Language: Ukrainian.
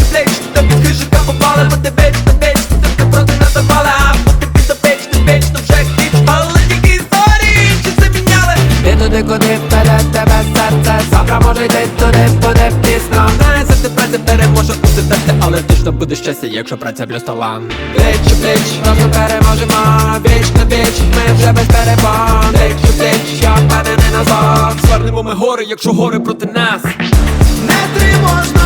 аптеч, плеч хижика попали, бо ти веч, та веч Ти проти нас а бути під допеч, ти веч, то вже хіч Але тільки історії, чи це Ти туди, куди вперед тебе серце? Завтра може йти туди, буде пізно. Знає, за тебе тепер може бути серце Але точно буде щастя, якщо праця плюс талант Плеч, плеч, Разом переможемо, віч на віч Ми вже без перебон Плеч, плеч, я впевнений назад звернемо ми гори, якщо гори проти нас. Не тривожно